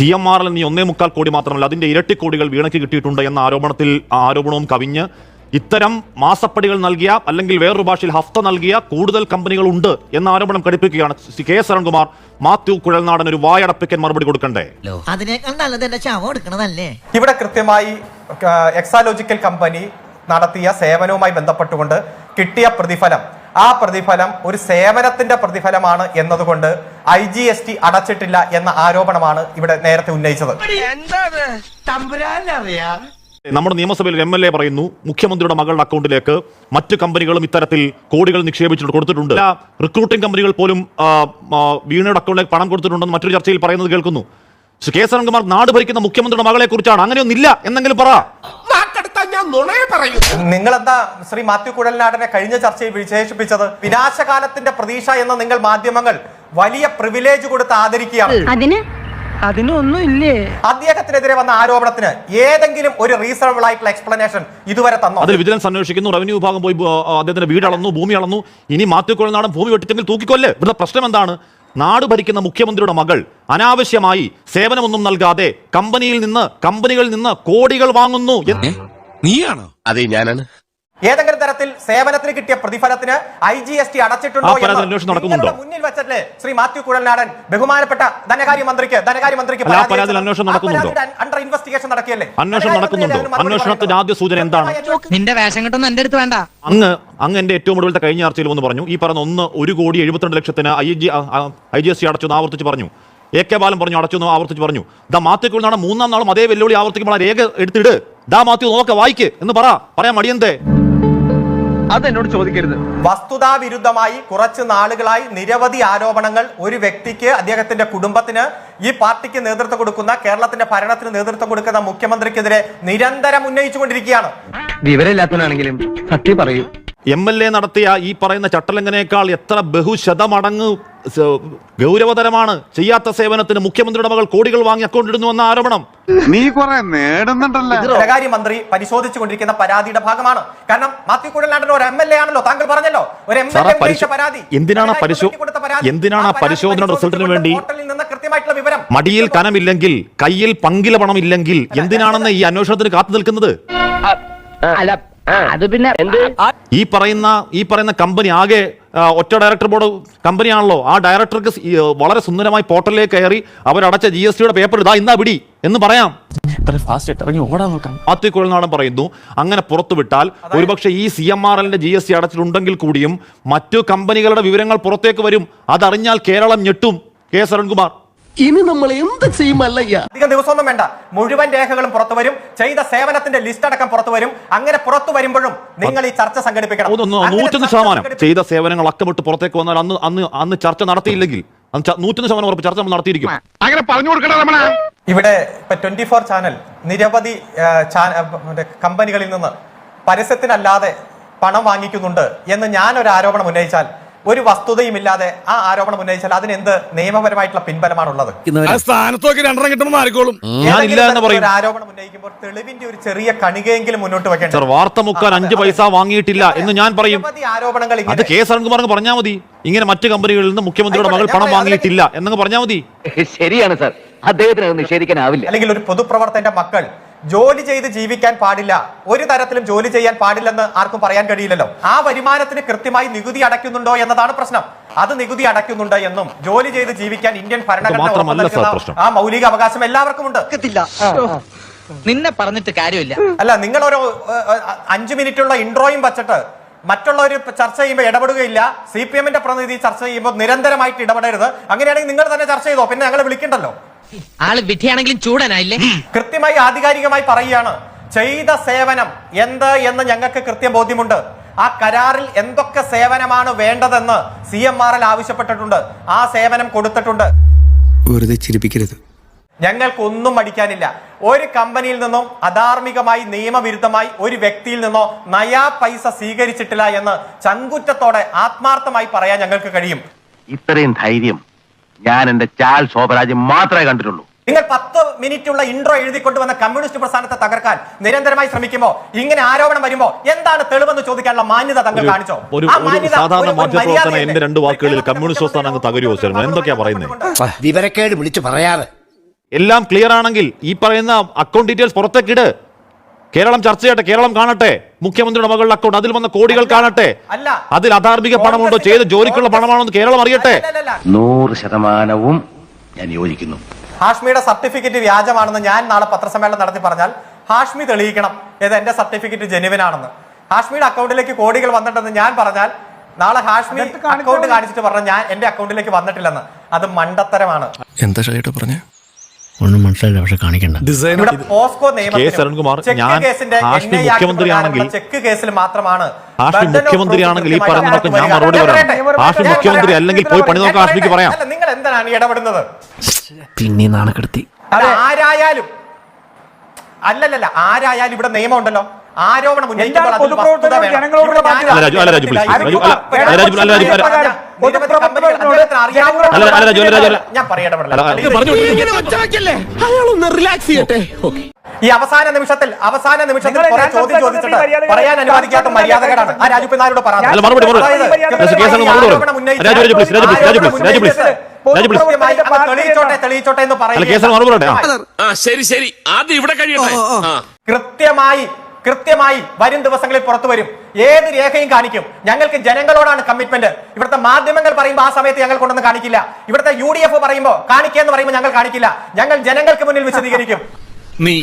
C M ആറിൽ നിന്ന് ഒന്നേ മുക്കാൽ കോടി മാത്രമല്ല അതിന്റെ ഇരട്ടി കോടികൾ വീണയ്ക്ക് കിട്ടിയിട്ടുണ്ട് എന്ന ആരോപണത്തിൽ ആരോപണവും കവിഞ്ഞ് ഇത്തരം മാസപ്പടികൾ നൽകിയ അല്ലെങ്കിൽ വേറൊരു ഭാഷയിൽ ഹഫ്ത നൽകിയ കൂടുതൽ കമ്പനികൾ ഉണ്ട് എന്ന ആരോപണം ഘടിപ്പിക്കുകയാണ് ശ്രീ കെ എസ് അരുൺകുമാർ. മാത്യു കുഴൽനാടൻ ഒരു വായടപ്പിക്കൻ മറുപടി കൊടുക്കണ്ടേ? അതിനേക്കാൾ നല്ലത് എന്റെ ശവം എടുക്കണതല്ലേ? ഇവിടെ കൃത്യമായി എക്സാലോജിക്കൽ കമ്പനി നടത്തിയ സേവനവുമായി ബന്ധപ്പെട്ടുകൊണ്ട് കിട്ടിയ പ്രതിഫലം. ആ പ്രതിഫലം ഒരു സേവനത്തിന്റെ പ്രതിഫലമാണ് എന്നതുകൊണ്ട് ഐ ജി എസ് ടി അടച്ചിട്ടില്ല എന്ന ആരോപണമാണ് ഇവിടെ നേരത്തെ ഉന്നയിച്ചത്. നമ്മുടെ നിയമസഭയിൽ എം എൽ എ പറയുന്നു മുഖ്യമന്ത്രിയുടെ മകളുടെ അക്കൗണ്ടിലേക്ക് മറ്റു കമ്പനികളും ഇത്തരത്തിൽ കോടികൾ നിക്ഷേപിച്ചിട്ട് കൊടുത്തിട്ടുണ്ട്. റിക്രൂട്ടിംഗ് കമ്പനികൾ പോലും വീണയുടെ അക്കൗണ്ടിലേക്ക് പണം കൊടുത്തിട്ടുണ്ടെന്ന് മറ്റൊരു ചർച്ചയിൽ പറയുന്നത് കേൾക്കുന്നു. ശ്രീ കെ അനന്ത്കുമാർ നാട് ഭരിക്കുന്ന മുഖ്യമന്ത്രിയുടെ മകളെ കുറിച്ചാണ് അങ്ങനെയൊന്നില്ല എന്നെങ്കിലും പറ. നിങ്ങൾ എന്താ ശ്രീ മാത്യു കുഴൽനാടനെ കഴിഞ്ഞ ചർച്ചയിൽ വിശേഷിപ്പിച്ചത്? വിനാശകാലത്തിന്റെ പ്രതീക്ഷ എന്ന നിങ്ങൾ മാധ്യമങ്ങൾ വലിയ പ്രിവിലേജ് കൊടുത്ത് ആദരിക്കുകയാണ്. അതിന്? അതിനൊന്നും ഇല്ലേ അദ്ദേഹത്തിനെതിരെ വന്ന ആരോപണത്തിന് ഏതെങ്കിലും ഒരു റീസണബിൾ ആയിട്ടുള്ള എക്സ്പ്ലനേഷൻ ഇതുവരെ തന്നു? അതിൽ വിജിലൻസ് അന്വേഷിക്കുന്നു റവന്യൂ വിഭാഗം പോയി അദ്ദേഹത്തിന്റെ വീട് അളന്നു ഭൂമി അളന്നു. ഇനി മാത്യു കൊഴുനാടൻ ഭൂമി വെട്ടിച്ചെങ്കിൽ തൂക്കിക്കൊല്ലേ. ഇവിടുത്തെ പ്രശ്നം എന്താണ്? നാട് ഭരിക്കുന്ന മുഖ്യമന്ത്രിയുടെ മകൾ അനാവശ്യമായി സേവനമൊന്നും നൽകാതെ കമ്പനിയിൽ നിന്ന് കമ്പനികളിൽ നിന്ന് കോടികൾ വാങ്ങുന്നു എന്ന് നീയാണോ? അതെ ഞാനാണ്. ഏതെങ്കിലും തരത്തിൽ സേവനത്തിന് കിട്ടിയ പ്രതിഫലത്തിന് ഐ ജി എസ് ടി അടച്ചിട്ടുണ്ടോ എന്ന്? മുന്നിൽ വെച്ചല്ലേ ശ്രീ മാത്യു കുഴൽനാടൻ ബഹുമാനപ്പെട്ട ധനകാര്യ മന്ത്രിക്ക് ധനകാര്യ മന്ത്രിക്ക് പരാതി അന്വേഷണം നടക്കുന്നുണ്ടോ? അണ്ടർ ഇൻവെസ്റ്റിഗേഷൻ നടക്കിയല്ലേ അന്വേഷണം നടക്കുന്നുണ്ടോ? അന്വേഷണത്തിന്റെ ആദ്യ സൂചന എന്താണ്? നിന്റെ വേഷം കിട്ടുന്ന എന്റെ അടുത്ത് വേണ്ട അങ്ങ് അങ്ങ് എന്റെ ഏറ്റവും ഒടുവിലത്തെ കഴിഞ്ഞ ചർച്ചയിൽ ഒന്ന് പറഞ്ഞു ഈ പറഞ്ഞ ഒന്ന് ഒരു കോടി എഴുപത്തിരണ്ട് ലക്ഷത്തിന് I G I G S T അടച്ചു എന്ന് ആവർത്തിച്ച് പറഞ്ഞു എ കെ ബാലൻ പറഞ്ഞു അടച്ചു എന്ന് ആവർത്തിച്ച് പറഞ്ഞു ദാ മാത്യു കുഴൽനാടൻ മൂന്നാം നാളും അതേ വെല്ലുവിളി ആവർത്തിക്കുമ്പോൾ ആ രേഖ എടുത്തിട്ട് ദാ മാത്യു നോക്ക വായിക്ക് എന്ന് പറ പറയാൻ മടിയന്തേ അതെന്നോട് ചോദിക്കരുത്. വസ്തുതാ വിരുദ്ധമായി കുറച്ച് നാളുകളായി നിരവധി ആരോപണങ്ങൾ ഒരു വ്യക്തിക്ക് അദ്ദേഹത്തിന്റെ കുടുംബത്തിന് ഈ പാർട്ടിക്ക് നേതൃത്വം കൊടുക്കുന്ന കേരളത്തിന്റെ ഭരണത്തിന് നേതൃത്വം കൊടുക്കുന്ന മുഖ്യമന്ത്രിക്കെതിരെ നിരന്തരം ഉന്നയിച്ചുകൊണ്ടിരിക്കുകയാണ്. വിവരമില്ലാത്തവനാണെങ്കിലും സത്യം പറയൂ. എം എൽ എ നടത്തിയ ഈ പറയുന്ന ചട്ടലംഘനേക്കാൾ എത്ര ബഹുശതമടങ്ങ് ഗൗരവതരമാണ് ചെയ്യാത്ത സേവനത്തിന് മുഖ്യമന്ത്രിയുടെ മകൾ കോടികൾ വാങ്ങി അക്കൗണ്ട് ഇടുന്നു എന്ന ആരോപണം. നീ കുറെ നേടുന്നുണ്ടല്ലോ? ധനകാര്യ മന്ത്രി പരിശോധിച്ചുകൊണ്ടിരിക്കുന്ന പരാതിയുടെ ഭാഗമാണ്. കാരണം മാത്യു കുഴൽനാടൻ ഒരു എം എൽ എ ആണല്ലോ താങ്കൾ പറഞ്ഞല്ലോ. ഒരു എം എൽ എ പരാതി. എന്തിനാണ്. എന്തിനാണ് പരിശോധനയുടെ റിസൾട്ടിന് വേണ്ടി മടിയിൽ കനമില്ലെങ്കിൽ കയ്യിൽ പങ്കില പണം ഇല്ലെങ്കിൽ എന്തിനാണെന്ന് ഈ അന്വേഷണത്തിന് കാത്തു നിൽക്കുന്നത്? അല്ല അത് പിന്നെ ഈ പറയുന്ന ഈ പറയുന്ന കമ്പനി ആകെ ഒറ്റ ഡയറക്ടർ ബോർഡ് കമ്പനിയാണല്ലോ. ആ ഡയറക്ടർക്ക് വളരെ സുന്ദരമായി പോർട്ടലിലേക്ക് കയറി അവരടച്ച ജി എസ് ടിയുടെ പേപ്പർ ഇതാ ഇന്നാ പിടി എന്ന് പറയാം. മാത്യു കുഴൽനാടൻ പറയുന്നു അങ്ങനെ പുറത്തുവിട്ടാൽ ഒരുപക്ഷെ ഈ സി എം ആർ എല്ലിന്റെ ജി എസ് ടി അടച്ചിട്ടുണ്ടെങ്കിൽ കൂടിയും മറ്റു കമ്പനികളുടെ വിവരങ്ങൾ പുറത്തേക്ക് വരും. അതറിഞ്ഞാൽ കേരളം ഞെട്ടും കെ. എസ്. അരുൺകുമാർ. ഇനി നമ്മൾ എന്ത് ചെയ്യുമല്ലയ്യ അധികം ദിവസമൊന്നും വേണ്ട. മുഴുവൻ രേഖകളും പുറത്തു വരും. ചെയ്ത സേവനത്തിന്റെ ലിസ്റ്റ് അടക്കം പുറത്തു വരും. അങ്ങനെ പുറത്തു വരുമ്പോഴും നിങ്ങൾ ഈ ചർച്ച സംഘടിപ്പിക്കണം. നൂറ്റൊന്ന് ശതമാനം. ചെയ്ത സേവനങ്ങൾ അക്കമിട്ട് പുറത്തേക്ക് വന്നാൽ അന്ന് അന്ന് അന്ന് ചർച്ച നടത്തിയില്ലെങ്കിൽ അന്ന് ച- നൂറ്റൊന്ന് ശതമാനം ഉറപ്പ് ചർച്ച നമ്മൾ നടത്തിയിരിക്കും. അങ്ങനെ പറഞ്ഞു കൊടുക്കണ ഇവിടെ ഇപ്പൊ ട്വന്റി ഫോർ ചാനൽ നിരവധി കമ്പനികളിൽ നിന്ന് പരസ്യത്തിനല്ലാതെ പണം വാങ്ങിക്കുന്നുണ്ട് എന്ന് ഞാൻ ഒരു ആരോപണം ഉന്നയിച്ചാൽ ഒരു വസ്തുതയും ഇല്ലാതെ ആ ആരോപണം ഉന്നയിച്ചാൽ അതിന് എന്ത് നിയമപരമായിട്ടുള്ള പിൻബലമാണുള്ളത്? സ്ഥാനത്തൊക്കെ രണ്ടെണ്ണം കിട്ടുമ്പോൾ മാറിക്കോളും. ഞാൻ ഇല്ല എന്ന് പറയും. ആരോപണം ഉന്നയിക്കുമ്പോൾ തെളിവിന്റെ ഒരു ചെറിയ കണികയെങ്കിലും മുന്നോട്ട് വെക്കേണ്ടത് വാർത്ത മുക്കാൻ അഞ്ച് പൈസ വാങ്ങിയിട്ടില്ല എന്ന് ഞാൻ പറയും. ആരോപണങ്ങൾ അത് ഇങ്ങനെ കെ എസ് അരുൺകുമാർ പറഞ്ഞാൽ മതി. ഇങ്ങനെ മറ്റു കമ്പനികളിൽ നിന്ന് മുഖ്യമന്ത്രിയുടെ മകൾ പണം വാങ്ങിയിട്ടില്ല എന്നങ്ങ് പറഞ്ഞാൽ മതി. ശരിയാണ് സാർ. അദ്ദേഹത്തിന് അത് നിഷേധിക്കാനാവില്ല. അല്ലെങ്കിൽ ഒരു പൊതുപ്രവർത്തകന്റെ മക്കൾ ജോലി ചെയ്ത് ജീവിക്കാൻ പാടില്ല. ഒരു തരത്തിലും ജോലി ചെയ്യാൻ പാടില്ലെന്ന് ആർക്കും പറയാൻ കഴിയില്ലല്ലോ. ആ വരുമാനത്തിന് കൃത്യമായി നികുതി അടയ്ക്കുന്നുണ്ടോ എന്നതാണ് പ്രശ്നം. അത് നികുതി അടയ്ക്കുന്നുണ്ട് എന്നും ജോലി ചെയ്ത് ജീവിക്കാൻ ഇന്ത്യൻ ഭരണഘടന. ആ മൗലിക അവകാശം എല്ലാവർക്കും ഉണ്ട്. നിന്നെ പറഞ്ഞിട്ട് കാര്യമില്ല. അല്ല നിങ്ങൾ ഒരു അഞ്ചു മിനിറ്റുള്ള ഇൻട്രോയും വച്ചിട്ട് മറ്റുള്ളവർ ചർച്ച ചെയ്യുമ്പോൾ ഇടപെടുകയില്ല. സി പി എമ്മിന്റെ പ്രതിനിധി ചർച്ച ചെയ്യുമ്പോൾ നിരന്തരമായിട്ട് ഇടപെടരുത്. അങ്ങനെയാണെങ്കിൽ നിങ്ങൾ തന്നെ ചർച്ച ചെയ്തോ? പിന്നെ ഞങ്ങൾ വിളിക്കണ്ടല്ലോ. ആൾ വിധിയാണെങ്കിലും ചൂടനായില്ലേ? കൃത്യമായി ആധികാരികമായി പറയുകയാണ് ചെയ്ത സേവനം എന്ത് എന്ന് ഞങ്ങൾക്ക് കൃത്യം ബോധ്യമുണ്ട്. ആ കരാറിൽ എന്തൊക്കെ സേവനമാണ് വേണ്ടതെന്ന് സി എം ആർ എൽ ആവശ്യപ്പെട്ടിട്ടുണ്ട്. ആ സേവനം കൊടുത്തിട്ടുണ്ട്. വെറുതെ ചിരിപ്പിക്കരുത്. ഞങ്ങൾക്കൊന്നും മടിക്കാനില്ല. ഒരു കമ്പനിയിൽ നിന്നും അധാർമികമായി നിയമവിരുദ്ധമായി ഒരു വ്യക്തിയിൽ നിന്നോ നയാ പൈസ സ്വീകരിച്ചിട്ടില്ല എന്ന് ചങ്കുറ്റത്തോടെ ആത്മാർത്ഥമായി പറയാൻ ഞങ്ങൾക്ക് കഴിയും. ഇത്രയും ധൈര്യം ഞാൻ എന്റെ ചാൽ ശോഭരാജ് മാത്രമേ കണ്ടിട്ടുള്ളൂ. നിങ്ങൾ പത്ത് മിനിറ്റുള്ള ഇൻട്രോ എഴുതിക്കൊണ്ടുവന്ന കമ്മ്യൂണിസ്റ്റ് പ്രസ്ഥാനത്തെ തകർക്കാൻ നിരന്തരമായി ശ്രമിക്കുമ്പോ ഇങ്ങനെ ആരോപണം വരുമ്പോ എന്താണ് തെളിവെന്ന് ചോദിക്കാനുള്ള മാന്യത തങ്ങൾ കാണിച്ചോ? ആ സാധാരണ എന്റെ രണ്ട് വാക്കുകളിൽ കമ്മ്യൂണിസ്റ്റ് പ്രസ്ഥാനം അങ്ങ് എന്തൊക്കെയാ പറയുന്നത് വിവരക്കേട് വിളിച്ചു പറയാതെ എല്ലാം ക്ലിയർ ആണെങ്കിൽ ഈ പറയുന്ന അക്കൗണ്ട് ഡീറ്റെയിൽസ് പുറത്തേക്കിട് കേരളം ചർച്ച ചെയ്യട്ടെ കേരളം കാണട്ടെ. മുഖ്യമന്ത്രിയുടെ മകളുടെ അക്കൗണ്ട് അതിൽ വന്ന കോടികൾ കാണട്ടെ. അല്ല. അതിൽ അധാർമിക പണമുണ്ടോ? ചെയ്ത ജോലിക്കുള്ള പണമാണോ എന്ന് കേരളം അറിയട്ടെ. നൂറ് ശതമാനവും ഞാൻ യോജിക്കുന്നു. ഹാഷ്മിയുടെ സർട്ടിഫിക്കറ്റ് വ്യാജമാണെന്ന് ഞാൻ നാളെ പത്രസമ്മേളനം നടത്തി പറഞ്ഞാൽ ഹാഷ്മി തെളിയിക്കണം ഏത് എന്റെ സർട്ടിഫിക്കറ്റ് ജെനുവിൻ ആണെന്ന് ഹാഷ്മിയുടെ അക്കൗണ്ടിലേക്ക് കോടികൾ വന്നിട്ടെന്ന് ഞാൻ പറഞ്ഞാൽ നാളെ ഹാഷ്മി അക്കൗണ്ട് കാണിച്ചിട്ട് പറഞ്ഞ ഞാൻ എന്റെ അക്കൗണ്ടിലേക്ക് വന്നിട്ടില്ലെന്ന്. അത് മണ്ടത്തരമാണ്. എന്താ പറഞ്ഞേ? ഒന്നും മനസ്സിലായില്ല പക്ഷെ കാണിക്കണ്ട. ഇവിടെ പോസ്കോ കെ. സരൺകുമാർ, ഞാൻ ഹാഷ്മി മുഖ്യമന്ത്രിയാണെങ്കിൽ- ചെക്ക് കേസിൽ മാത്രമാണ്. ഹാഷ്മി burden of മുഖ്യമന്ത്രിയാണെങ്കിൽ ഈ proof പറഞ്ഞതിനൊക്കെ ഞാൻ മറുപടി പറയാം. ഹാഷ്മി മുഖ്യമന്ത്രി അല്ലെങ്കിൽ പോയി പണി നോക്കാൻ ഹാഷ്മിക്ക് പറയാം. അല്ല, നിങ്ങൾ എന്താണ് ഇടപെടുന്നത്? പിന്നെ നാണക്കെടുത്തി. അത് ആരായാലും. അല്ലല്ലല്ല ആരായാലും ഇവിടെ നിയമം ഉണ്ടല്ലോ ആരോപണം ഈ അവസാന നിമിഷത്തിൽ അവസാന നിമിഷത്തിൽ ചോദ്യം ചോദിച്ചിട്ട് പറയാൻ അനുവദിക്കാത്ത മര്യാദകളാണ് ആ രാജു പിന്നാരോട് പറയാം തെളിയിച്ചോട്ടെ എന്ന്. പറയുന്നത് ശരി ശരി ആദ്യം ഇവിടെ കഴിയട്ടെ ആ കൃത്യമായി കൃത്യമായി വരും ദിവസങ്ങളിൽ പുറത്തു വരും. ഏത് രേഖയും കാണിക്കും. ഞങ്ങൾക്ക് ജനങ്ങളോടാണ് കമ്മിറ്റ്മെന്റ് ഇവിടുത്തെ മാധ്യമങ്ങൾ പറയുമ്പോൾ ആ സമയത്ത് ഞങ്ങൾ കൊണ്ടൊന്നും കാണിക്കില്ല. ഇവിടുത്തെ യു ഡി എഫ് പറയുമ്പോൾ കാണിക്കുക എന്ന് പറയുമ്പോൾ ഞങ്ങൾ കാണിക്കില്ല. ഞങ്ങൾ ജനങ്ങൾക്ക് മുന്നിൽ വിശദീകരിക്കും. നീ